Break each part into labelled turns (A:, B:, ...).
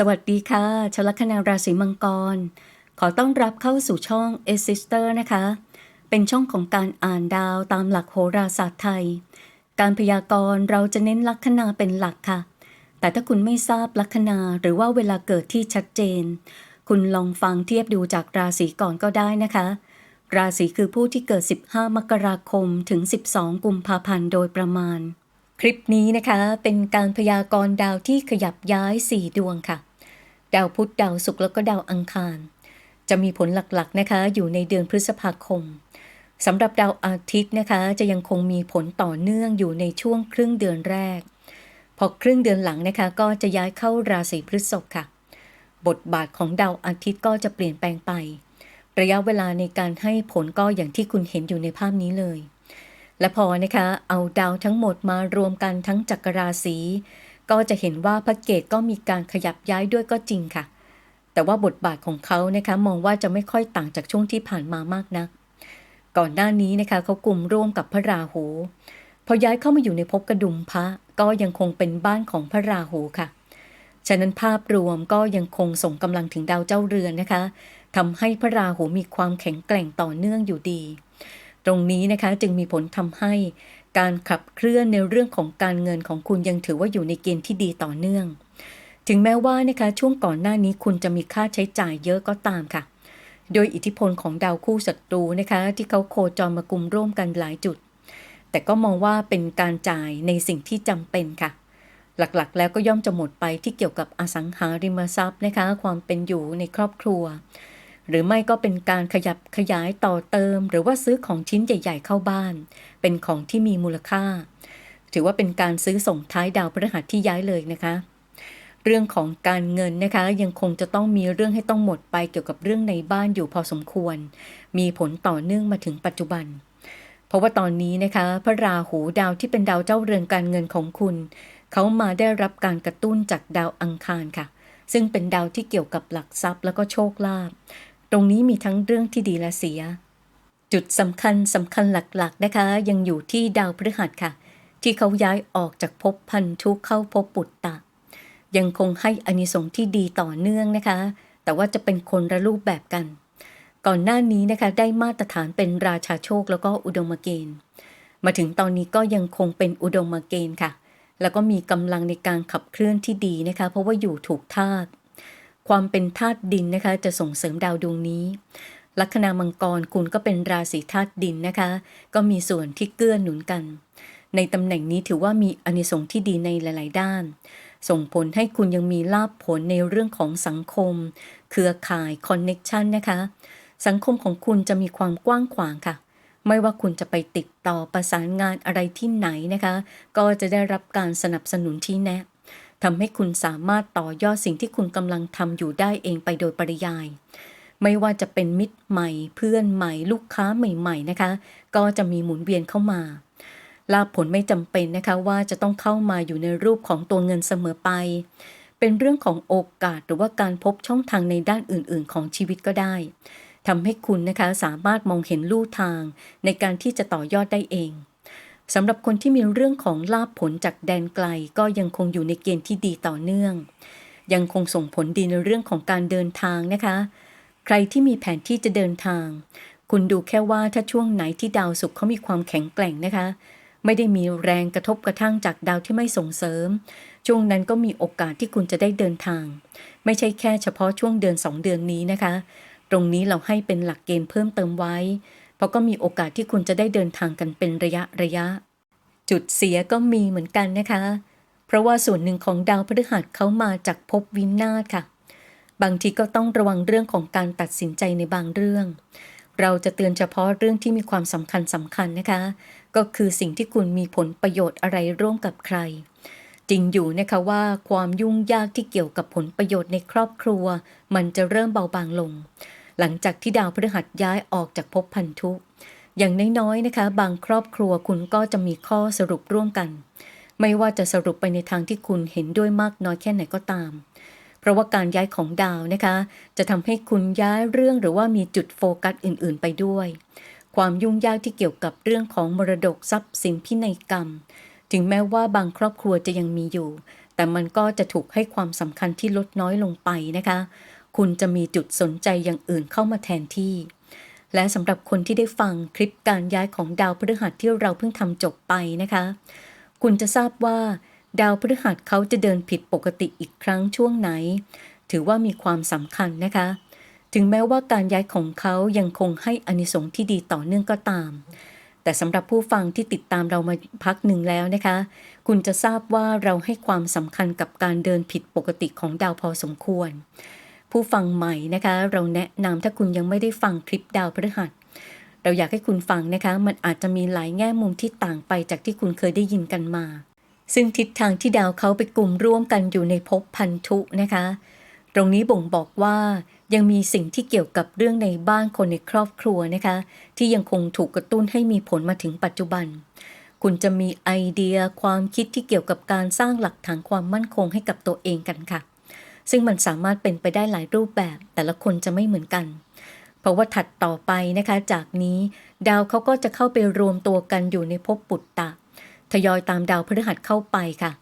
A: สวัสดีค่ะชลัคนาราศีมังกร ขอต้อนรับเข้าสู่ช่อง a s i s t e r นะคะ เป็นช่องของการอ่านดาวตามหลักโหราศาสตร์ไทย การพยากรณ์เราจะเน้นลัคนาเป็นหลักค่ะ แต่ถ้าคุณไม่ทราบลัคนาหรือว่าเวลาเกิดที่ชัดเจน คุณลองฟังเทียบดูจากราศีก่อนก็ได้นะคะ ราศีคือผู้ที่เกิด 15 มกราคมถึง 12 กุมภาพันธ์โดยประมาณ คลิปนี้นะคะเป็นการพยากรณ์ดาวที่ขยับย้าย 4 ดวงค่ะ ดาวพุธดาวศุกร์แล้วก็ดาวอังคาร จะมีผลหลักๆนะคะ อยู่ในเดือนพฤษภาคมสำหรับดาวอาทิตย์นะคะ จะยังคงมีผลต่อเนื่องอยู่ในช่วงครึ่งเดือนแรก พอครึ่งเดือนหลังนะคะ ก็จะย้ายเข้าราศีพฤษภค่ะ บทบาทของดาวอาทิตย์ก็จะเปลี่ยนแปลงไป ระยะเวลาในการให้ผลก็อย่างที่คุณเห็นอยู่ในภาพนี้เลย และพอนะคะ เอาดาวทั้งหมดมารวมกันทั้งจักรราศี ก็จะเห็นว่าพระเกตก็มีการขยับย้ายด้วยก็จริงค่ะ แต่ว่าบทบาทของเขานะคะมองว่าจะไม่ค่อยต่างจากช่วงที่ผ่านมามากนัก ก่อนหน้านี้นะคะเขากลุ่มร่วมกับพระราหู พอย้ายเข้ามาอยู่ในภพกระดุมพระก็ยังคงเป็นบ้านของพระราหูค่ะ ฉะนั้นภาพรวมก็ยังคงส่งกำลังถึงดาวเจ้าเรือนนะคะทำให้พระราหูมีความแข็งแกร่งต่อเนื่องอยู่ดี ตรงนี้นะคะจึงมีผลทำให้ การขับเคลื่อนในเรื่องของการเงินของคุณยังถือว่าอยู่ในเกณฑ์ที่ดีต่อเนื่อง ถึงแม้ว่านะคะช่วงก่อนหน้านี้คุณจะมีค่าใช้จ่ายเยอะก็ตามค่ะ โดยอิทธิพลของดาวคู่ศัตรูนะคะที่เขาโคจรมากลุ่มร่วมกันหลายจุด แต่ก็มองว่าเป็นการจ่ายในสิ่งที่จำเป็นค่ะ หลักๆ แล้วก็ย่อมจะหมดไปที่เกี่ยวกับอสังหาริมทรัพย์นะคะ ความเป็นอยู่ในครอบครัว หรือไม่ก็เป็นการขยับขยายต่อเติม หรือว่าซื้อของชิ้นใหญ่ ๆ เข้าบ้าน เป็นของที่มีมูลค่า ถือว่าเป็นการซื้อส่งท้ายดาวพฤหัสที่ย้ายเลยนะคะ เรื่องของการเงินนะคะ ยังคงจะต้องมีเรื่องให้ต้องหมดไปเกี่ยวกับเรื่องในบ้านอยู่พอสมควร มีผลต่อเนื่องมาถึงปัจจุบัน เพราะว่าตอนนี้นะคะ พระราหูดาวที่เป็นดาวเจ้าเรือนการเงินของคุณ เขามาได้รับการกระตุ้นจากดาวอังคารค่ะซึ่งเป็นดาวที่เกี่ยวกับหลักทรัพย์แล้วก็โชคลาภ ตรงนี้มีทั้งเรื่องที่ดีและเสีย จุดสำคัญสำคัญหลักๆนะคะ ยังอยู่ที่ดาวพฤหัสค่ะ ที่เขาย้ายออกจากภพพันธุเข้าภพปุตตะ ยังคงให้อานิสงส์ที่ดีต่อเนื่องนะคะ แต่ว่าจะเป็นคนละรูปแบบกัน ก่อนหน้านี้นะคะได้มาตรฐานเป็นราชาโชคแล้วก็อุดมเกณฑ์ มาถึงตอนนี้ก็ยังคงเป็นอุดมเกณฑ์ค่ะ แล้วก็มีกำลังในการขับเคลื่อนที่ดีนะคะ เพราะว่าอยู่ถูกธาตุ ความเป็นธาตุดินนะคะ จะส่งเสริมดาวดวงนี้ ลัคนามังกรคุณก็เป็นราศีธาตุดินนะคะ ก็มีส่วนที่เกื้อหนุนกัน ในตำแหน่งนี้ถือว่ามีอานิสงส์ที่ดีในหลาย ๆ ด้าน ส่งผลให้คุณยังมีลาภผลในเรื่องของสังคม เครือข่ายคอนเน็ชันนะคะ สังคมของคุณจะมีความกว้างขวางค่ะไม่ว่าคุณจะไปติดต่อประสานงานอะไรที่ไหนนะคะ ก็จะได้รับการสนับสนุนที่แนะ ทำให้คุณสามารถต่อยอดสิ่งที่คุณกำลังทำอยู่ได้เองไปโดยปริยาย ไม่ว่าจะเป็นมิตรใหม่ เพื่อนใหม่ ลูกค้าใหม่ๆนะคะ ก็จะมีหมุนเวียนเข้ามาลาผลไม่จำเป็นนะคะว่าจะต้องเข้ามาอยู่ในรูปของตัวเงินเสมอไป เป็นเรื่องของโอกาสหรือว่าการพบช่องทางในด้านอื่น ๆ ของชีวิตก็ได้ทำให้คุณนะคะสามารถมองเห็นลู่ทางในการที่จะต่อยอดได้เอง สำหรับคนที่มีเรื่องของลาภผลจากแดนไกลก็ยังคงอยู่ในเกณฑ์ที่ดีต่อเนื่อง ยังคงส่งผลดีในเรื่องของการเดินทางนะคะ ใครที่มีแผนที่จะเดินทาง คุณดูแค่ว่าถ้าช่วงไหนที่ดาวศุกร์เขามีความแข็งแกร่งนะคะ ไม่ได้มีแรงกระทบกระทั่งจากดาวที่ไม่ส่งเสริม ช่วงนั้นก็มีโอกาสที่คุณจะได้เดินทาง ไม่ใช่แค่เฉพาะช่วงเดือนสองเดือนนี้นะคะ ตรงนี้เราให้เป็นหลักเกณฑ์เพิ่มเติมไว้ เพราะก็มีโอกาสที่คุณจะได้เดินทางกันเป็นระยะระยะ จุดเสียก็มีเหมือนกันนะคะ เพราะว่าส่วนหนึ่งของดาวพฤหัสเขามาจากภพวินาศค่ะ บางทีก็ต้องระวังเรื่องของการตัดสินใจในบางเรื่อง เราจะเตือนเฉพาะเรื่องที่มีความสำคัญสำคัญนะคะ ก็คือสิ่งที่คุณมีผลประโยชน์อะไรร่วมกับใครจริงอยู่นะคะว่าความยุ่งยากที่เกี่ยวกับผลประโยชน์ในครอบครัว มันจะเริ่มเบาบางลง หลังจากที่ดาวพฤหัสย้ายออกจากภพพันธุ อย่างน้อยๆนะคะ บางครอบครัวคุณก็จะมีข้อสรุปร่วมกัน ไม่ว่าจะสรุปไปในทางที่คุณเห็นด้วยมากน้อยแค่ไหนก็ตาม เพราะว่าการย้ายของดาวนะคะ จะทำให้คุณย้ายเรื่องหรือว่ามีจุดโฟกัสอื่นๆ ไปด้วย ความยุ่งยากที่เกี่ยวกับเรื่องของมรดกทรัพย์สินพินัยกรรม ถึงแม้ว่าบางครอบครัวจะยังมีอยู่แต่มันก็จะถูกให้ความสำคัญที่ลดน้อยลงไปนะคะ คุณจะมีจุดสนใจอย่างอื่นเข้ามาแทนที่ และสำหรับคนที่ได้ฟังคลิปการย้ายของดาวพฤหัสที่เราเพิ่งทำจบไปนะคะ คุณจะทราบว่า ดาวพฤหัสเขาจะเดินผิดปกติอีกครั้งช่วงไหน ถือว่ามีความสำคัญนะคะ ถึงแม้ว่าการย้ายของเขายังคงให้อานิสงส์ที่ดีต่อเนื่องก็ตามแต่สำหรับผู้ฟังที่ติดตามเรามาพักหนึ่งแล้วนะคะ คุณจะทราบว่าเราให้ความสำคัญกับการเดินผิดปกติของดาวพอสมควร ผู้ฟังใหม่นะคะ เราแนะนำถ้าคุณยังไม่ได้ฟังคลิปดาวพฤหัส เราอยากให้คุณฟังนะคะ มันอาจจะมีหลายแง่มุมที่ต่างไปจากที่คุณเคยได้ยินกันมา ซึ่งทิศทางที่ดาวเขาไปกลุ่มร่วมกันอยู่ในภพพันธุนะคะ ตรงนี้บ่งบอกว่ายังมีสิ่งที่เกี่ยวกับเรื่องในบ้านคนในครอบครัวนะคะ ที่ยังคงถูกกระตุ้นให้มีผลมาถึงปัจจุบัน คุณจะมีไอเดียความคิดที่เกี่ยวกับการสร้างหลักฐานความมั่นคงให้กับตัวเองกันค่ะ ซึ่งมันสามารถเป็นไปได้หลายรูปแบบ แต่ละคนจะไม่เหมือนกัน เพราะว่าถัดต่อไปนะคะจากนี้ดาวเขาก็จะเข้าไปรวมตัวกันอยู่ในภพปุตตะ ทยอยตามดาวพฤหัสเข้าไปค่ะ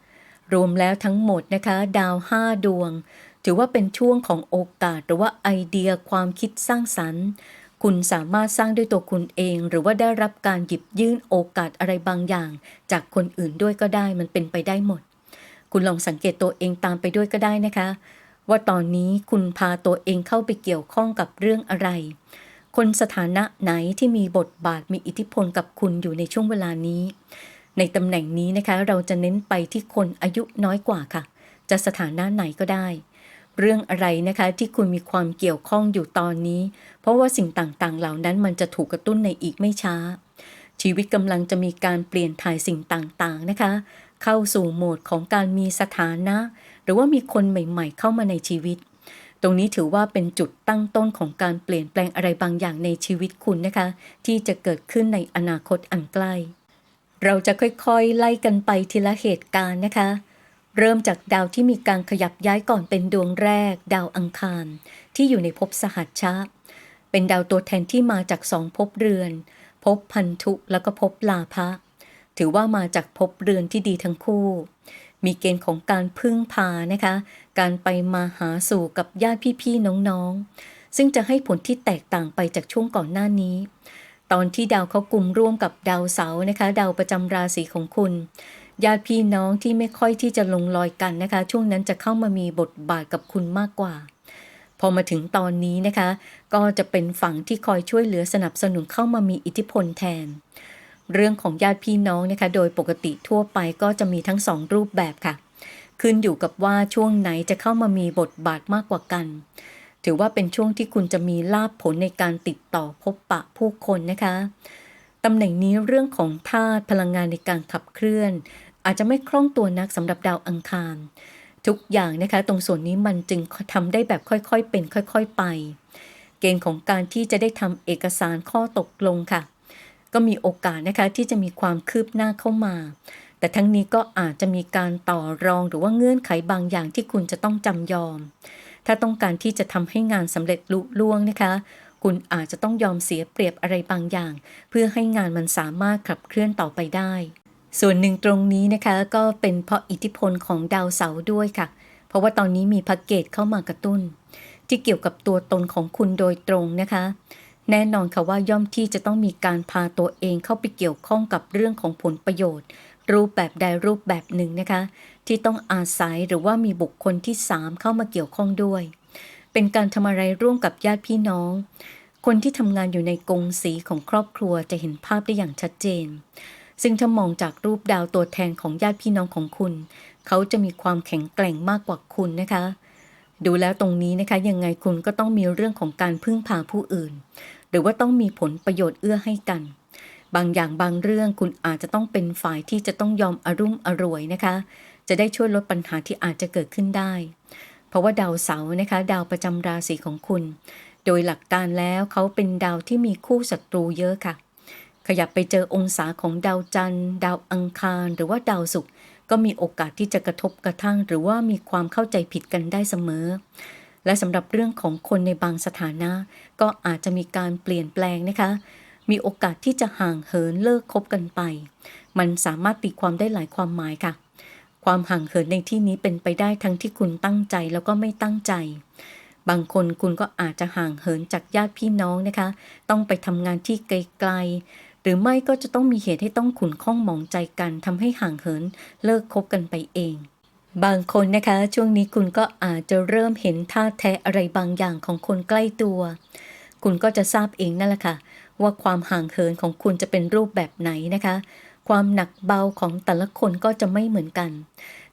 A: รวมแล้วทั้งหมดนะคะ ดาวห้าดวง ถือว่าเป็นช่วงของโอกาส หรือว่าไอเดียความคิดสร้างสรรค์คุณสามารถสร้างด้วยตัวคุณเอง หรือว่าได้รับการหยิบยื่นโอกาสอะไรบางอย่าง จากคนอื่นด้วยก็ได้มันเป็นไปได้หมด คุณลองสังเกตตัวเองตามไปด้วยก็ได้นะคะ ว่าตอนนี้คุณพาตัวเองเข้าไปเกี่ยวข้องกับเรื่องอะไร คนสถานะไหนที่มีบทบาทมีอิทธิพลกับคุณอยู่ในช่วงเวลานี้ ในตำแหน่งนี้นะคะ เราจะเน้นไปที่คนอายุน้อยกว่าค่ะ จะสถานะไหนก็ได้ เรื่องอะไรนะคะที่คุณมีความเกี่ยวข้องอยู่ตอนนี้ เพราะว่าสิ่งต่างๆ เหล่านั้นมันจะถูกกระตุ้นในอีกไม่ช้า ชีวิตกำลังจะมีการเปลี่ยนถ่ายสิ่งต่างๆนะคะ เข้าสู่โหมดของการมีสถานะ หรือว่ามีคนใหม่ๆ เข้ามาในชีวิต ตรงนี้ถือว่าเป็นจุดตั้งต้นของการเปลี่ยนแปลงอะไรบางอย่างในชีวิตคุณนะคะ ที่จะเกิดขึ้นในอนาคตอันใกล้ เราจะค่อยๆ ไล่กันไปทีละเหตุการณ์นะคะ เริ่มจากดาวที่มีการขยับย้ายก่อนเป็นดวงแรก ดาวอังคาร ที่อยู่ในภพสหัชชะเป็นดาวตัวแทนที่มาจากสองภพเรือนภพพันธุแล้วก็ภพลาภะถือว่ามาจากภพเรือนที่ดีทั้งคู่ มีเกณฑ์ของการพึ่งพานะคะ การไปมาหาสู่กับญาติพี่ๆน้องๆ ซึ่งจะให้ผลที่แตกต่างไปจากช่วงก่อนหน้านี้ ตอนที่ดาวเขากลุ่มร่วมกับดาวเสาร์นะคะ ดาวประจำราศีของคุณ ญาติพี่น้องที่ไม่ค่อยที่จะลงรอยกันนะคะ ช่วงนั้นจะเข้ามามีบทบาทกับคุณมากกว่า พอมาถึงตอนนี้นะคะ ก็จะเป็นฝั่งที่คอยช่วยเหลือสนับสนุนเข้ามามีอิทธิพลแทน เรื่องของญาติพี่น้องนะคะ โดยปกติทั่วไปก็จะมีทั้งสองรูปแบบค่ะ ขึ้นอยู่กับว่าช่วงไหนจะเข้ามามีบทบาทมากกว่ากัน ถือว่าเป็นช่วงที่คุณจะมีลาภผลในการติดต่อพบปะผู้คนนะคะตำแหน่งนี้เรื่องของธาตุพลังงานในการขับเคลื่อน อาจจะไม่คล่องตัวนักสำหรับดาวอังคาร ทุกอย่างนะคะตรงส่วนนี้มันจึงทำได้แบบค่อยๆเป็นค่อยๆไป เกณฑ์ของการที่จะได้ทำเอกสารข้อตกลงค่ะ ก็มีโอกาสนะคะที่จะมีความคืบหน้าเข้ามา แต่ทั้งนี้ก็อาจจะมีการต่อรองหรือว่าเงื่อนไขบางอย่างที่คุณจะต้องจำยอม ถ้าต้องการที่จะทำให้งานสำเร็จลุล่วงนะคะ คุณอาจจะต้องยอมเสียเปรียบอะไรบางอย่าง เพื่อให้งานมันสามารถขับเคลื่อนต่อไปได้ ส่วนหนึ่งตรงนี้นะคะก็เป็นเพราะอิทธิพลของดาวเสาร์ด้วยค่ะ เพราะว่าตอนนี้มีแพ็กเกจเข้ามากระตุ้น ที่เกี่ยวกับตัวตนของคุณโดยตรงนะคะ แน่นอนค่ะว่าย่อมที่จะต้องมีการพาตัวเองเข้าไปเกี่ยวข้องกับเรื่องของผลประโยชน์ รูปแบบใดรูปแบบหนึ่งนะคะ ที่ต้องอาศัยหรือว่ามีบุคคลที่ 3 เข้ามาเกี่ยวข้องด้วย เป็นการทำอะไรร่วมกับญาติพี่น้อง คนที่ทำงานอยู่ในกงสีของครอบครัวจะเห็นภาพได้อย่างชัดเจน ซึ่งถ้ามองจากรูปดาวตัวแทนของญาติพี่น้องของคุณ เขาจะมีความแข็งแกร่งมากกว่าคุณนะคะดูแล้วตรงนี้นะคะยังไงคุณก็ต้องมีเรื่องของการพึ่งพาผู้อื่น รือว่าต้องมีผลประโยชน์เอื้อให้กัน บางอย่างบางเรื่องคุณอาจจะต้องเป็นฝ่ายที่จะต้องยอมอารุ่มอร่วยนะคะ จะได้ช่วยลดปัญหาที่อาจจะเกิดขึ้นได้ เพราะว่าดาวเสาร์นะคะ ดาวประจำราศีของคุณ โดยหลักการแล้วเขาเป็นดาวที่มีคู่ศัตรูเยอะค่ะ ขยับไปเจอองศาของดาวจันทร์ ดาวอังคาร หรือว่าดาวศุกร์ก็มีโอกาสที่จะกระทบกระทั่ง หรือว่ามีความเข้าใจผิดกันได้เสมอ และสำหรับเรื่องของคนในบางสถานะ ก็อาจจะมีการเปลี่ยนแปลงนะคะ มีโอกาสที่จะห่างเหินเลิกคบกันไป มันสามารถตีความได้หลายความหมายค่ะ ความห่างเหินในที่นี้เป็นไปได้ทั้งที่คุณตั้งใจแล้วก็ไม่ตั้งใจ บางคนคุณก็อาจจะห่างเหินจากญาติพี่น้องนะคะ ต้องไปทำงานที่ไกลๆ หรือไม่ก็จะต้องมีเหตุให้ต้องขุนข้องหมองใจกันทำให้ห่างเหินเลิกคบกันไปเอง บางคนนะคะช่วงนี้คุณก็อาจจะเริ่มเห็นท่าแท้อะไรบางอย่างของคนใกล้ตัว คุณก็จะทราบเองนั่นแหละค่ะ ว่าความห่างเหินของคุณจะเป็นรูปแบบไหนนะคะ ความหนักเบาของแต่ละคนก็จะไม่เหมือนกัน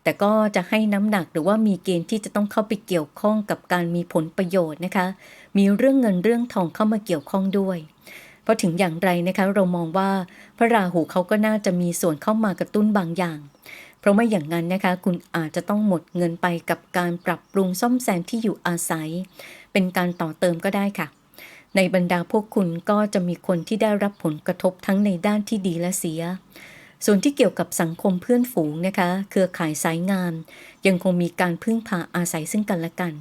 A: แต่ก็จะให้น้ำหนักหรือว่ามีเกณฑ์ที่จะต้องเข้าไปเกี่ยวข้องกับการมีผลประโยชน์นะคะ มีเรื่องเงินเรื่องทองเข้ามาเกี่ยวข้องด้วยเพราะถึงอย่างไรนะคะเรามองว่าพระราหูเขาก็น่าจะมีส่วนเข้ามากระตุ้นบางอย่าง เพราะไม่อย่างนั้นนะคะคุณอาจจะต้องหมดเงินไปกับการปรับปรุงซ่อมแซมที่อยู่อาศัย เป็นการต่อเติมก็ได้ค่ะ ในบรรดาพวกคุณก็จะมีคนที่ได้รับผลกระทบทั้งในด้านที่ดีและเสีย ส่วนที่เกี่ยวกับสังคมเพื่อนฝูงนะคะ เครือข่ายสายงาน ยังคงมีการพึ่งพาอาศัยซึ่งกันและกัน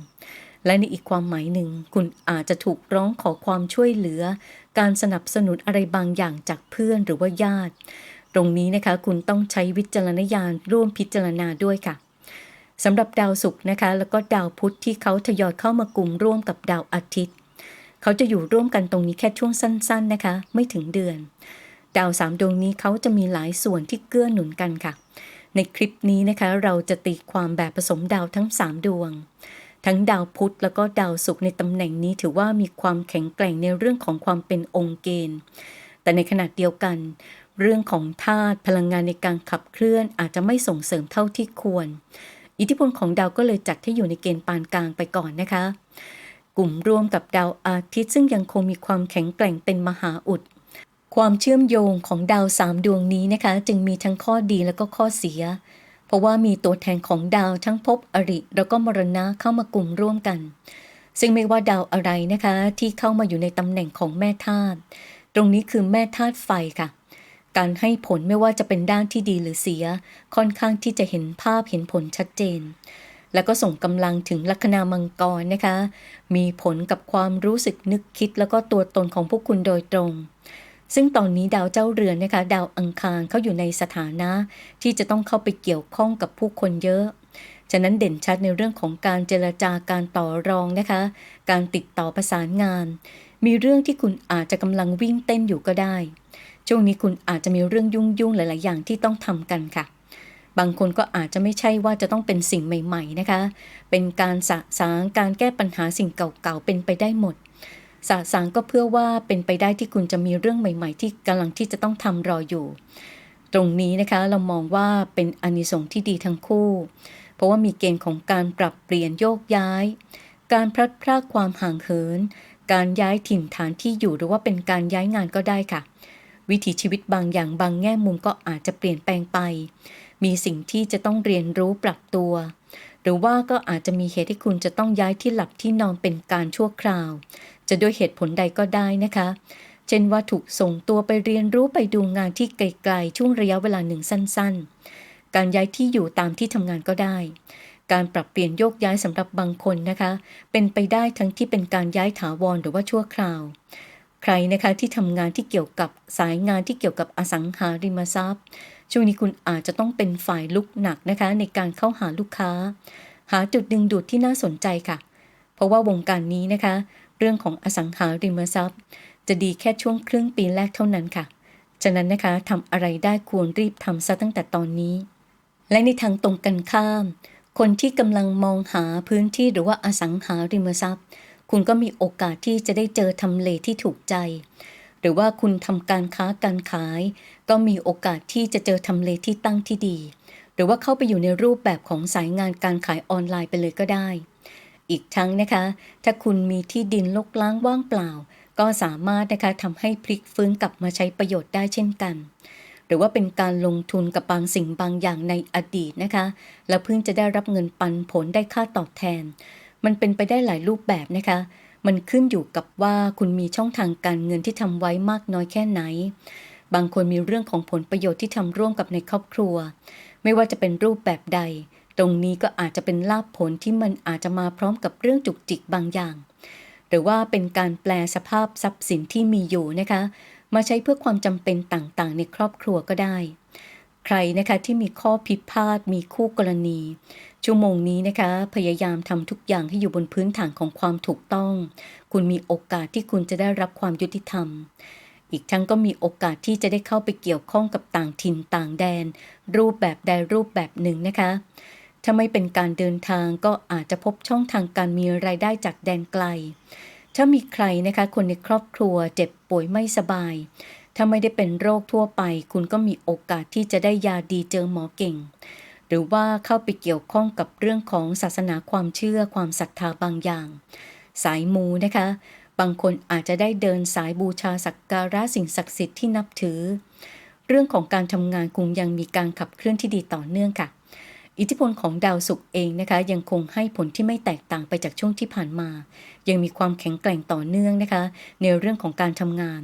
A: และในอีกความหมายหนึ่ง คุณอาจจะถูกร้องขอความช่วยเหลือ การสนับสนุนอะไรบางอย่างจากเพื่อนหรือว่าญาติ ตรงนี้นะคะคุณต้องใช้วิจารณญาณร่วมพิจารณาด้วยค่ะสำหรับดาวศุกร์นะคะ แล้วก็ดาวพุธที่เขาทยอยเข้ามากลุ่มร่วมกับดาวอาทิตย์ เขาจะอยู่ร่วมกันตรงนี้แค่ช่วงสั้น ๆนะคะ ไม่ถึงเดือน ดาวสามดวงนี้เขาจะมีหลายส่วนที่เกื้อหนุนกันค่ะ ในคลิปนี้นะคะ เราจะตีความแบบผสมดาวทั้ง 3 ดวง ทั้งดาวพุธแล้วก็ดาวศุกร์ในตำแหน่งนี้ถือว่ามีความแข็งแกร่งในเรื่องของความเป็นองค์เกณฑ์แต่ในขณะเดียวกัน เรื่องของธาตุพลังงานในการขับเคลื่อนอาจจะไม่ส่งเสริมเท่าที่ควร อิทธิพลของดาวก็เลยจัดให้อยู่ในเกณฑ์ปานกลางไปก่อนนะคะ กลุ่มรวมกับดาวอาทิตย์ซึ่งยังคงมีความแข็งแกร่งเป็นมหาอุด ความเชื่อมโยงของดาวสามดวงนี้นะคะ จึงมีทั้งข้อดีและก็ข้อเสีย เพราะว่ามีตัวแทนของดาวทั้งภพอริ แล้วก็มรณะเข้ามากลุ่มร่วมกัน ซึ่งไม่ว่าดาวอะไรนะคะ ที่เข้ามาอยู่ในตำแหน่งของแม่ธาตุตรงนี้คือแม่ธาตุไฟค่ะ การให้ผลไม่ว่าจะเป็นด้านที่ดีหรือเสีย ค่อนข้างที่จะเห็นภาพเห็นผลชัดเจน แล้วก็ส่งกำลังถึงลัคนามังกรนะคะ มีผลกับความรู้สึกนึกคิดแล้วก็ตัวตนของพวกคุณโดยตรง ซึ่งตอนนี้ดาวเจ้าเรือนนะคะ ดาวอังคารเขาอยู่ในสถานะ ที่จะต้องเข้าไปเกี่ยวข้องกับผู้คนเยอะฉะนั้นเด่นชัดในเรื่องของการเจรจาการต่อรองนะคะ การติดต่อประสานงาน มีเรื่องที่คุณอาจจะกำลังวิ่งเต้นอยู่ก็ได้ ช่วงนี้คุณอาจจะมีเรื่องยุ่งๆหลาย ๆ อย่างที่ต้องทำกันค่ะ บางคนก็อาจจะไม่ใช่ว่าจะต้องเป็นสิ่งใหม่ ๆ นะคะ เป็นการสะสางการแก้ปัญหาสิ่งเก่า ๆ เป็นไปได้หมดสะสางก็เพื่อว่าเป็นไปได้ที่คุณจะมีเรื่องใหม่ ๆ ที่กำลังที่จะต้องทำรออยู่ ตรงนี้นะคะเรามองว่าเป็นอนิสงส์ที่ดีทั้งคู่ เพราะว่ามีเกณฑ์ของการปรับเปลี่ยนโยกย้าย การพลัดพรากความห่างเหิน การย้ายถิ่นฐานที่อยู่หรือว่าเป็นการย้ายงานก็ได้ค่ะ วิถีชีวิตบางอย่างบางแง่มุมก็อาจจะเปลี่ยนแปลงไป มีสิ่งที่จะต้องเรียนรู้ปรับตัว หรือว่าก็อาจจะมีเหตุที่คุณจะต้องย้ายที่หลับที่นอนเป็นการชั่วคราว จะด้วยเหตุผลใดก็ได้นะคะ เช่นว่าถูกส่งตัวไปเรียนรู้ไปดูงานที่ไกลๆช่วงระยะเวลาหนึ่งสั้น ๆ การย้ายที่อยู่ตามที่ทำงานก็ได้การปรับเปลี่ยนโยกย้ายสำหรับบางคนนะคะ เป็นไปได้ทั้งที่เป็นการย้ายถาวรหรือว่าชั่วคราว ใครนะคะที่ทำงานที่เกี่ยวกับสายงานที่เกี่ยวกับอสังหาริมทรัพย์ ช่วงนี้คุณอาจจะต้องเป็นฝ่ายลุกหนักนะคะ ในการเข้าหาลูกค้า หาจุดดึงดูดที่น่าสนใจค่ะ เพราะว่าวงการนี้นะคะ เรื่องของอสังหาริมทรัพย์ จะดีแค่ช่วงครึ่งปีแรกเท่านั้นค่ะ ฉะนั้นนะคะทำอะไรได้ควรรีบทำซะตั้งแต่ตอนนี้ และในทางตรงกันข้าม คนที่กำลังมองหาพื้นที่หรือว่าอสังหาริมทรัพย์ คุณก็มีโอกาสที่จะได้เจอทำเลที่ถูกใจ หรือว่าคุณทำการค้าการขาย ก็มีโอกาสที่จะเจอทำเลที่ตั้งที่ดี หรือว่าเข้าไปอยู่ในรูปแบบของสายงานการขายออนไลน์ไปเลยก็ได้ อีกทั้งนะคะ ถ้าคุณมีที่ดินลกล้างว่างเปล่า ก็สามารถนะคะทำให้พลิกฟื้นกลับมาใช้ประโยชน์ได้เช่นกันหรือว่าเป็นการลงทุนกับบางสิ่งบางอย่างในอดีตนะคะ แล้วเพิ่งจะได้รับเงินปันผลได้ค่าตอบแทน มันเป็นไปได้หลายรูปแบบนะคะ มันขึ้นอยู่กับว่าคุณมีช่องทางการเงินที่ทำไว้มากน้อยแค่ไหน บางคนมีเรื่องของผลประโยชน์ที่ทำร่วมกับในครอบครัว ไม่ว่าจะเป็นรูปแบบใด ตรงนี้ก็อาจจะเป็นลาภผลที่มันอาจจะมาพร้อมกับเรื่องจุกจิกบางอย่าง หรือว่าเป็นการแปลสภาพทรัพย์สินที่มีอยู่นะคะ มาใช้เพื่อความจำเป็นต่างๆ ในครอบครัวก็ได้ใครนะคะที่มีข้อพิพาทมีคู่กรณี ชั่วโมงนี้นะคะ พยายามทำทุกอย่างให้อยู่บนพื้นฐานของความถูกต้อง คุณมีโอกาสที่คุณจะได้รับความยุติธรรม อีกทั้งก็มีโอกาสที่จะได้เข้าไปเกี่ยวข้องกับต่างถิ่นต่างแดน รูปแบบใดรูปแบบหนึ่งนะคะ ถ้าไม่เป็นการเดินทางก็อาจจะพบช่องทางการมีรายได้จากแดนไกล ถ้ามีใครนะคะคนในครอบครัวเจ็บป่วยไม่สบาย ถ้าไม่ได้เป็นโรคทั่วไป คุณก็มีโอกาสที่จะได้ยาดีเจอหมอเก่ง หรือว่าเข้าไปเกี่ยวข้องกับเรื่องของศาสนาความเชื่อความศรัทธาบางอย่าง สายมูนะคะ บางคนอาจจะได้เดินสายบูชาสักการะสิ่งศักดิ์สิทธิ์ที่นับถือ เรื่องของการทำงานคงยังมีการขับเคลื่อนที่ดีต่อเนื่องค่ะ อิทธิพลของดาวศุกร์เองนะคะ ยังคงให้ผลที่ไม่แตกต่างไปจากช่วงที่ผ่านมา ยังมีความแข็งแกร่งต่อเนื่องนะคะ ในเรื่องของการทำงาน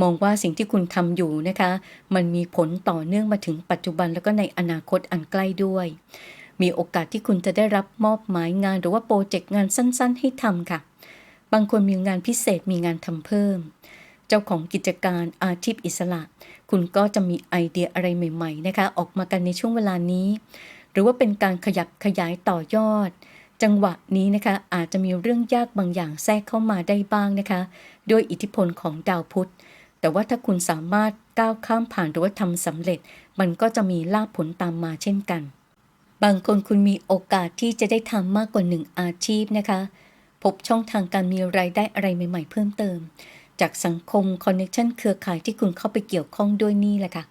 A: มองว่าสิ่งที่คุณทำอยู่นะคะ มันมีผลต่อเนื่องมาถึงปัจจุบันแล้วก็ในอนาคตอันใกล้ด้วย มีโอกาสที่คุณจะได้รับมอบหมายงานหรือว่าโปรเจกต์งานสั้น ๆ ให้ทำค่ะ บางคนมีงานพิเศษมีงานทำเพิ่ม เจ้าของกิจการอาชีพอิสระ คุณก็จะมีไอเดียอะไรใหม่ ๆ นะคะ ออกมากันในช่วงเวลานี้ หรือว่าเป็นการขยับขยายต่อยอดจังหวะนี้นะคะอาจจะมีเรื่องยากบางอย่างแทรกเข้ามาได้บ้างนะคะ ด้วยอิทธิพลของดาวพุธ แต่ว่าถ้าคุณสามารถก้าวข้ามผ่านหรือว่าทำสำเร็จ มันก็จะมีลาภผลตามมาเช่นกัน บางคนคุณมีโอกาสที่จะได้ทำมากกว่าหนึ่งอาชีพนะคะ พบช่องทางการมีรายได้อะไรใหม่ ๆ เพิ่มเติม จากสังคมคอนเน c ชันเครือข่ายที่คุณเข้าไปเกี่ยวข้องด้วยนี่แหละค่ะ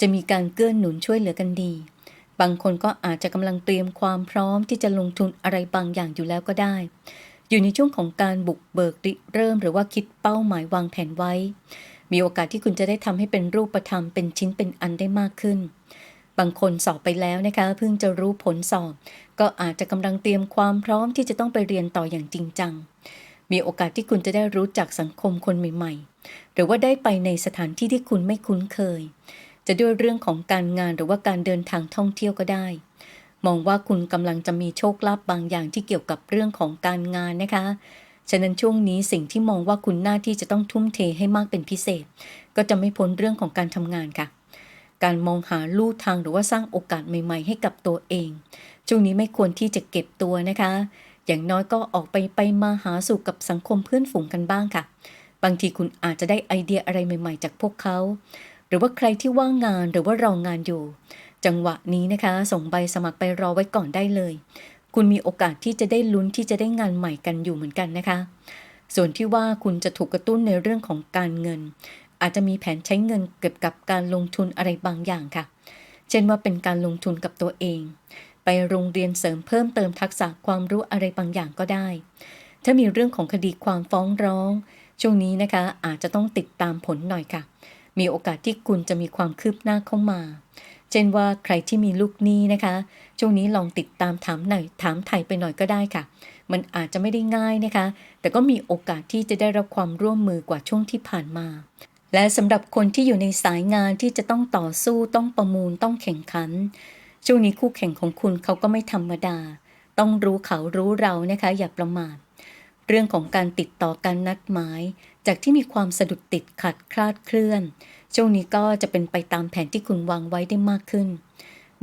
A: จะมีการเกื้อหนุนช่วยเหลือกันดี บางคนก็อาจจะกำลังเตรียมความพร้อมที่จะลงทุนอะไรบางอย่างอยู่แล้วก็ได้อยู่ในช่วงของการบุกเบิกริเริ่มหรือว่าคิดเป้าหมายวางแผนไว้ มีโอกาสที่คุณจะได้ทำให้เป็นรูปธรรมเป็นชิ้นเป็นอันได้มากขึ้น บางคนสอบไปแล้วนะคะเพิ่งจะรู้ผลสอบ ก็อาจจะกำลังเตรียมความพร้อมที่จะต้องไปเรียนต่ออย่างจริงจัง มีโอกาสที่คุณจะได้รู้จักสังคมคนใหม่ ๆ หรือว่าได้ไปในสถานที่ที่คุณไม่คุ้นเคย จะด้วยเรื่องของการงานหรือว่าการเดินทางท่องเที่ยวก็ได้มองว่าคุณกำลังจะมีโชคลาภบางอย่างที่เกี่ยวกับเรื่องของการงานนะคะ ฉะนั้นช่วงนี้สิ่งที่มองว่าคุณหน้าที่จะต้องทุ่มเทให้มากเป็นพิเศษ ก็จะไม่พ้นเรื่องของการทำงานค่ะ การมองหาลู่ทางหรือว่าสร้างโอกาสใหม่ ๆ ให้กับตัวเอง ช่วงนี้ไม่ควรที่จะเก็บตัวนะคะ อย่างน้อยก็ออกไปไปมาหาสู่กับสังคมเพื่อนฝูงกันบ้างค่ะ บางทีคุณอาจจะได้ไอเดียอะไรใหม่ ๆ จากพวกเขา หรือว่าใครที่ว่างงานหรือว่ารองงานอยู่ จังหวะนี้นะคะ ส่งใบสมัครไปรอไว้ก่อนได้เลย คุณมีโอกาสที่จะได้ลุ้นที่จะได้งานใหม่กันอยู่เหมือนกันนะคะ ส่วนที่ว่าคุณจะถูกกระตุ้นในเรื่องของการเงิน อาจจะมีแผนใช้เงินเก็บกับการลงทุนอะไรบางอย่างค่ะ เช่นว่าเป็นการลงทุนกับตัวเอง ไปโรงเรียนเสริมเพิ่มเติมทักษะความรู้อะไรบางอย่างก็ได้ ถ้ามีเรื่องของคดีความฟ้องร้อง ช่วงนี้นะคะอาจจะต้องติดตามผลหน่อยค่ะ มีโอกาสที่คุณจะมีความคืบหน้าเข้ามาเช่นว่าใครที่มีลูกหนี้นะคะ ช่วงนี้ลองติดตามถามหน่อยถามไถ่ไปหน่อยก็ได้ค่ะ มันอาจจะไม่ได้ง่ายนะคะ แต่ก็มีโอกาสที่จะได้รับความร่วมมือกว่าช่วงที่ผ่านมา และสำหรับคนที่อยู่ในสายงานที่จะต้องต่อสู้ต้องประมูลต้องแข่งขัน ช่วงนี้คู่แข่งของคุณเขาก็ไม่ธรรมดา ต้องรู้เขารู้เรานะคะ อย่าประมาทเรื่องของการติดต่อการนัดหมาย จากที่มีความสะดุดติดขัดคลาดเคลื่อน ช่วงนี้ก็จะเป็นไปตามแผนที่คุณวางไว้ได้มากขึ้น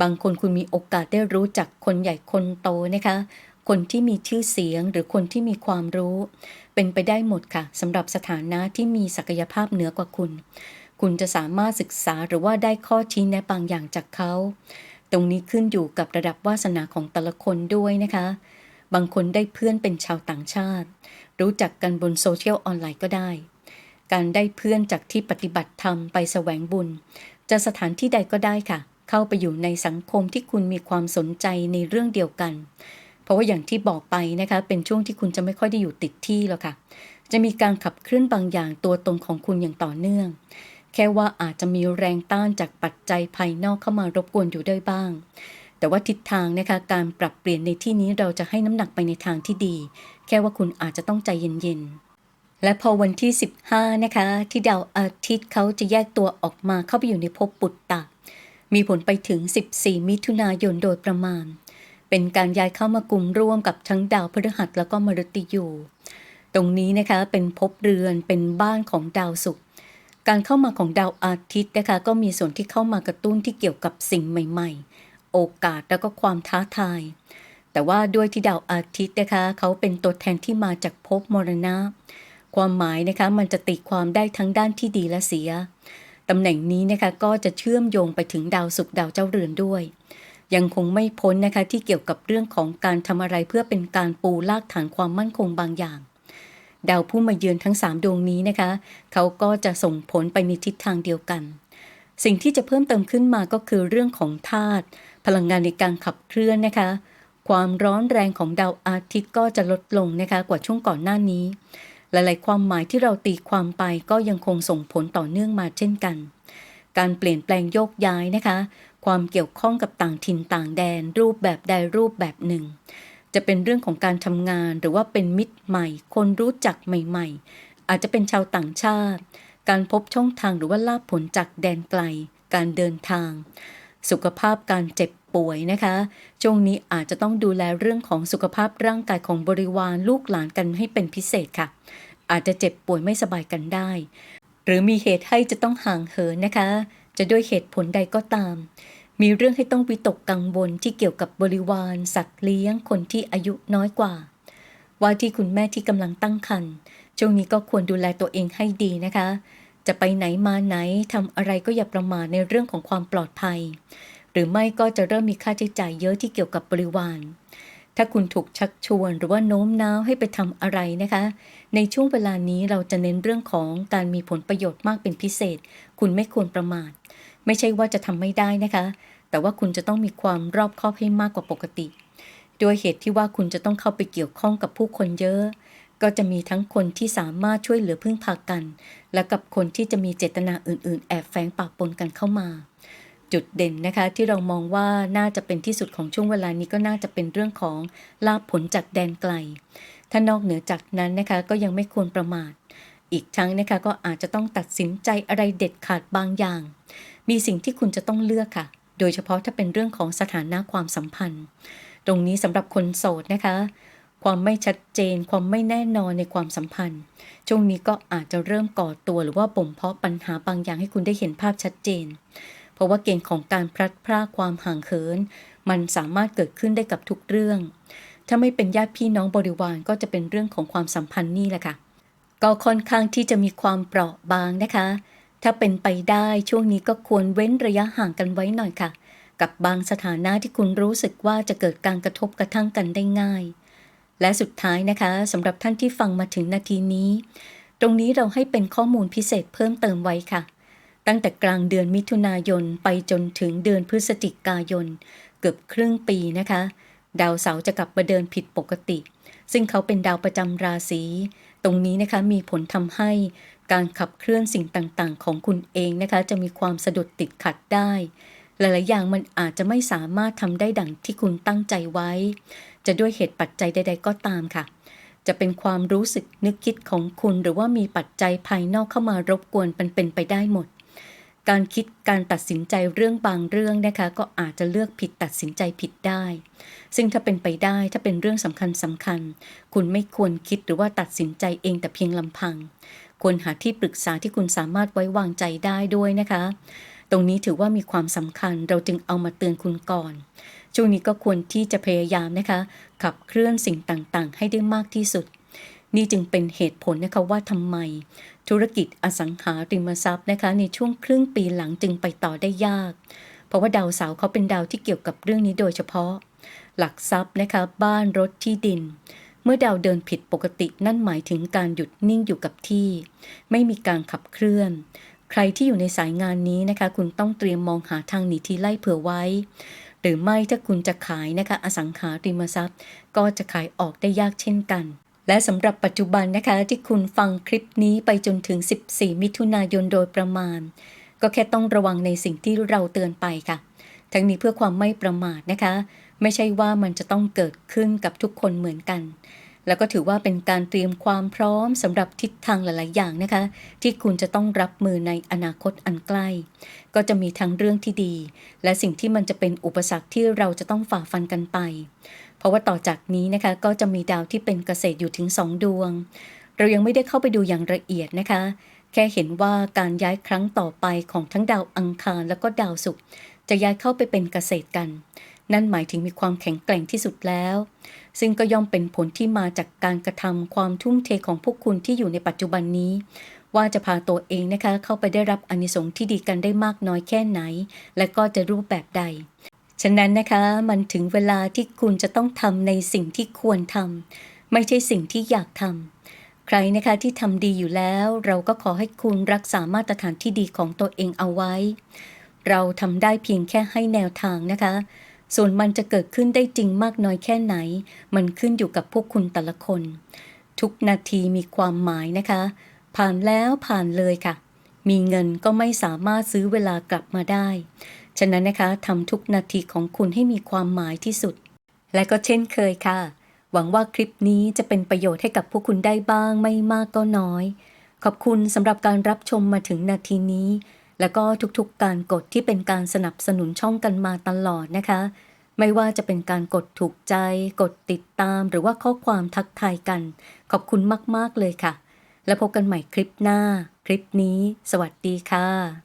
A: บางคนคุณมีโอกาสได้รู้จักคนใหญ่คนโตนะคะ คนที่มีชื่อเสียงหรือคนที่มีความรู้ เป็นไปได้หมดค่ะสำหรับสถานะที่มีศักยภาพเหนือกว่าคุณ คุณจะสามารถศึกษาหรือว่าได้ข้อชี้แนะบางอย่างจากเขา ตรงนี้ขึ้นอยู่กับระดับวาสนาของแต่ละคนด้วยนะคะ บางคนได้เพื่อนเป็นชาวต่างชาติ รู้จักกันบนโซเชียลออนไลน์ก็ได้ การได้เพื่อนจากที่ปฏิบัติธรรมไปแสวงบุญ จะสถานที่ใดก็ได้ค่ะ เข้าไปอยู่ในสังคมที่คุณมีความสนใจในเรื่องเดียวกัน เพราะว่าอย่างที่บอกไปนะคะ เป็นช่วงที่คุณจะไม่ค่อยได้อยู่ติดที่หรอกค่ะ จะมีการขับเคลื่อนบางอย่างตัวตนของคุณอย่างต่อเนื่อง แค่ว่าอาจจะมีแรงต้านจากปัจจัยภายนอกเข้ามารบกวนอยู่ด้วยบ้างแต่ว่าทิศทางนะคะการปรับเปลี่ยนในที่นี้เราจะให้น้ำหนักไปในทางที่ดี แค่ว่าคุณอาจจะต้องใจเย็นๆ และพอวันที่ 15 นะคะ ที่ดาวอาทิตย์เขาจะแยกตัวออกมาเข้าไปอยู่ในภพปุตตะ มีผลไปถึง 14 มิถุนายนโดยประมาณ เป็นการย้ายเข้ามากลุ่มร่วมกับทั้งดาวพฤหัสแล้วก็มฤตยู ตรงนี้นะคะเป็นภพเรือนเป็นบ้านของดาวศุกร์การเข้ามาของดาวอาทิตย์นะคะก็มีส่วนที่เข้ามากระตุ้นที่เกี่ยวกับสิ่งใหม่ ๆ โอกาสแล้วก็ความท้าทาย แต่ว่าด้วยที่ดาวอาทิตย์นะคะเขาเป็นตัวแทนที่มาจากภพมรณะ ความหมายนะคะมันจะตีความได้ทั้งด้านที่ดีและเสียตำแหน่งนี้นะคะก็จะเชื่อมโยงไปถึงดาวศุกร์ดาวเจ้าเรือนด้วย ยังคงไม่พ้นนะคะที่เกี่ยวกับเรื่องของการทำอะไรเพื่อเป็นการปูรากฐานความมั่นคงบางอย่าง ดาวผู้มาเยือนทั้ง 3 ดวงนี้นะคะ เขาก็จะส่งผลไปในทิศทางเดียวกัน สิ่งที่จะเพิ่มเติมขึ้นมาก็คือเรื่องของธาตุพลังงานในการขับเคลื่อนนะคะ ความร้อนแรงของดาวอาทิตย์ก็จะลดลงนะคะกว่าช่วงก่อนหน้านี้ หลายๆ ความหมายที่เราตีความไปก็ยังคงส่งผลต่อเนื่องมาเช่นกัน การเปลี่ยนแปลงโยกย้ายนะคะ ความเกี่ยวข้องกับต่างถิ่นต่างแดน รูปแบบใดรูปแบบหนึ่ง จะเป็นเรื่องของการทำงานหรือว่าเป็นมิตรใหม่ คนรู้จักใหม่ๆ อาจจะเป็นชาวต่างชาติ การพบช่องทางหรือว่าลาบผลจากแดนไกล การเดินทาง สุขภาพการเจ็บ ป่วยนะคะ ช่วงนี้อาจจะต้องดูแลเรื่องของสุขภาพร่างกายของบริวารลูกหลานกันให้เป็นพิเศษค่ะ อาจจะเจ็บป่วยไม่สบายกันได้ หรือมีเหตุให้จะต้องห่างเหินนะคะ จะด้วยเหตุผลใดก็ตาม มีเรื่องให้ต้องวิตกกังวลที่เกี่ยวกับบริวาร สัตว์เลี้ยงคนที่อายุน้อยกว่า ว่าที่คุณแม่ที่กำลังตั้งครรภ์ช่วงนี้ก็ควรดูแลตัวเองให้ดีนะคะจะไปไหนมาไหนทำอะไรก็อย่าประมาทในเรื่องของความปลอดภัย หรือไม่ก็จะเริ่มมีค่าใช้จ่ายเยอะที่เกี่ยวกับบริวาร ถ้าคุณถูกชักชวนหรือว่าโน้มน้าวให้ไปทำอะไรนะคะ ในช่วงเวลานี้เราจะเน้นเรื่องของการมีผลประโยชน์มากเป็นพิเศษ คุณไม่ควรประมาท ไม่ใช่ว่าจะทำไม่ได้นะคะ แต่ว่าคุณจะต้องมีความรอบคอบให้มากกว่าปกติด้วยเหตุที่ว่าคุณจะต้องเข้าไปเกี่ยวข้องกับผู้คนเยอะ ก็จะมีทั้งคนที่สามารถช่วยเหลือพึ่งพากัน และกับคนที่จะมีเจตนาอื่น ๆ แอบแฝงปะปนกันเข้ามา จุดเด่นนะคะที่เรามองว่าน่าจะเป็นที่สุดของช่วงเวลานี้ก็น่าจะเป็นเรื่องของลาภผลจากแดนไกล ถ้านอกเหนือจากนั้นนะคะก็ยังไม่ควรประมาท อีกทั้งนะคะก็อาจจะต้องตัดสินใจอะไรเด็ดขาดบางอย่าง มีสิ่งที่คุณจะต้องเลือกค่ะ โดยเฉพาะถ้าเป็นเรื่องของสถานะความสัมพันธ์ ตรงนี้สำหรับคนโสดนะคะความไม่ชัดเจนความไม่แน่นอนในความสัมพันธ์ ช่วงนี้ก็อาจจะเริ่มก่อตัวหรือว่าบ่มเพาะปัญหาบางอย่างให้คุณได้เห็นภาพชัดเจน เพราะว่าเกณฑ์ของการพลัดพรากความห่างเหิน มันสามารถเกิดขึ้นได้กับทุกเรื่อง ถ้าไม่เป็นญาติพี่น้องบริวารก็จะเป็นเรื่องของความสัมพันธ์นี่แหละค่ะ ก็ค่อนข้างที่จะมีความเปราะบางนะคะ ถ้าเป็นไปได้ช่วงนี้ก็ควรเว้นระยะห่างกันไว้หน่อยค่ะ กับบางสถานะที่คุณรู้สึกว่าจะเกิดการกระทบกระทั่งกันได้ง่าย และสุดท้ายนะคะสำหรับท่านที่ฟังมาถึงนาทีนี้ ตรงนี้เราให้เป็นข้อมูลพิเศษเพิ่มเติมไว้ค่ะ ตั้งแต่กลางเดือนมิถุนายนไปจนถึงเดือนพฤศจิกายน เกือบครึ่งปีนะคะ ดาวเสาร์จะกลับมาเดินผิดปกติ ซึ่งเขาเป็นดาวประจำราศี ตรงนี้นะคะมีผลทำให้การขับเคลื่อนสิ่งต่างๆ ของคุณเองนะคะ จะมีความสะดุดติดขัดได้ หลายๆอย่างมันอาจจะไม่สามารถทำได้ดังที่คุณตั้งใจไว้ จะด้วยเหตุปัจจัยใด ๆ ก็ตามค่ะจะเป็นความรู้สึกนึกคิดของคุณหรือว่ามีปัจจัยภายนอกเข้ามารบกวนมันเป็นไปได้หมด การคิดการตัดสินใจเรื่องบางเรื่องนะคะก็อาจจะเลือกผิดตัดสินใจผิดได้ ซึ่งถ้าเป็นไปได้ถ้าเป็นเรื่องสำคัญสำคัญ คุณไม่ควรคิดหรือว่าตัดสินใจเองแต่เพียงลำพัง ควรหาที่ปรึกษาที่คุณสามารถไว้วางใจได้ด้วยนะคะ ตรงนี้ถือว่ามีความสำคัญเราจึงเอามาเตือนคุณก่อน ช่วงนี้ก็ควรที่จะพยายามนะคะ ขับเคลื่อนสิ่งต่างๆ ให้ได้มากที่สุด นี่จึงเป็นเหตุผลนะคะว่าทำไม ธุรกิจอสังหาริมทรัพย์นะคะ ในช่วงครึ่งปีหลังจึงไปต่อได้ยาก เพราะว่าดาวเสาร์เขาเป็นดาวที่เกี่ยวกับเรื่องนี้โดยเฉพาะ หลักทรัพย์นะคะบ้านรถที่ดิน เมื่อดาวเดินผิดปกตินั่นหมายถึงการหยุดนิ่งอยู่กับที่ ไม่มีการขับเคลื่อนใครที่อยู่ในสายงานนี้นะคะ คุณต้องเตรียมมองหาทางหนีทีไล่เผื่อไว้ หรือไม่ถ้าคุณจะขายนะคะ อสังหาริมทรัพย์ ก็จะขายออกได้ยากเช่นกัน และสำหรับปัจจุบันนะคะที่คุณฟังคลิปนี้ไปจนถึง 14 มิถุนายนโดยประมาณ ก็แค่ต้องระวังในสิ่งที่เราเตือนไปค่ะ ทั้งนี้เพื่อความไม่ประมาทนะคะ ไม่ใช่ว่ามันจะต้องเกิดขึ้นกับทุกคนเหมือนกัน แล้วก็ถือว่าเป็นการเตรียมความพร้อมสำหรับทิศทางหลาย ๆ อย่างนะคะ ที่คุณจะต้องรับมือในอนาคตอันใกล้ ก็จะมีทั้งเรื่องที่ดี และสิ่งที่มันจะเป็นอุปสรรคที่เราจะต้องฝ่าฟันกันไป เพราะว่าต่อจากนี้นะคะก็จะมีดาวที่เป็นเกษตรอยู่ถึง 2 ดวง เรายังไม่ได้เข้าไปดูอย่างละเอียดนะคะ แค่เห็นว่าการย้ายครั้งต่อไปของทั้งดาวอังคาร แล้วก็ดาวศุกร์จะย้ายเข้าไปเป็นเกษตรกัน นั่นหมายถึงมีความแข็งแกร่งที่สุดแล้ว ซึ่งก็ย่อมเป็นผลที่มาจากการกระทำความทุ่มเทของพวกคุณที่อยู่ในปัจจุบันนี้ ว่าจะพาตัวเองนะคะเข้าไปได้รับอานิสงส์ที่ดีกันได้มากน้อยแค่ไหน และก็จะรูปแบบใด ฉะนั้นนะคะมันถึงเวลาที่คุณจะต้องทำในสิ่งที่ควรทำไม่ใช่สิ่งที่อยากทำใครนะคะที่ทำดีอยู่แล้วเราก็ขอให้คุณรักษามาตรฐานที่ดีของตัวเองเอาไว้ เราทำได้เพียงแค่ให้แนวทางนะคะ ส่วนมันจะเกิดขึ้นได้จริงมากน้อยแค่ไหน มันขึ้นอยู่กับพวกคุณแต่ละคน ทุกนาทีมีความหมายนะคะ ผ่านแล้วผ่านเลยค่ะ มีเงินก็ไม่สามารถซื้อเวลากลับมาได้ ฉะนั้นนะคะทำทุกนาทีของคุณให้มีความหมายที่สุด และก็เช่นเคยค่ะ หวังว่าคลิปนี้จะเป็นประโยชน์ให้กับพวกคุณได้บ้างไม่มากก็น้อย ขอบคุณสำหรับการรับชมมาถึงนาทีนี้ แล้วก็ทุกๆการกดที่เป็นการสนับสนุนช่องกันมาตลอดนะคะ ไม่ว่าจะเป็นการกดถูกใจ กดติดตามหรือว่าข้อความทักทายกัน ขอบคุณมากๆเลยค่ะ แล้วพบกันใหม่คลิปหน้า คลิปนี้ สวัสดีค่ะ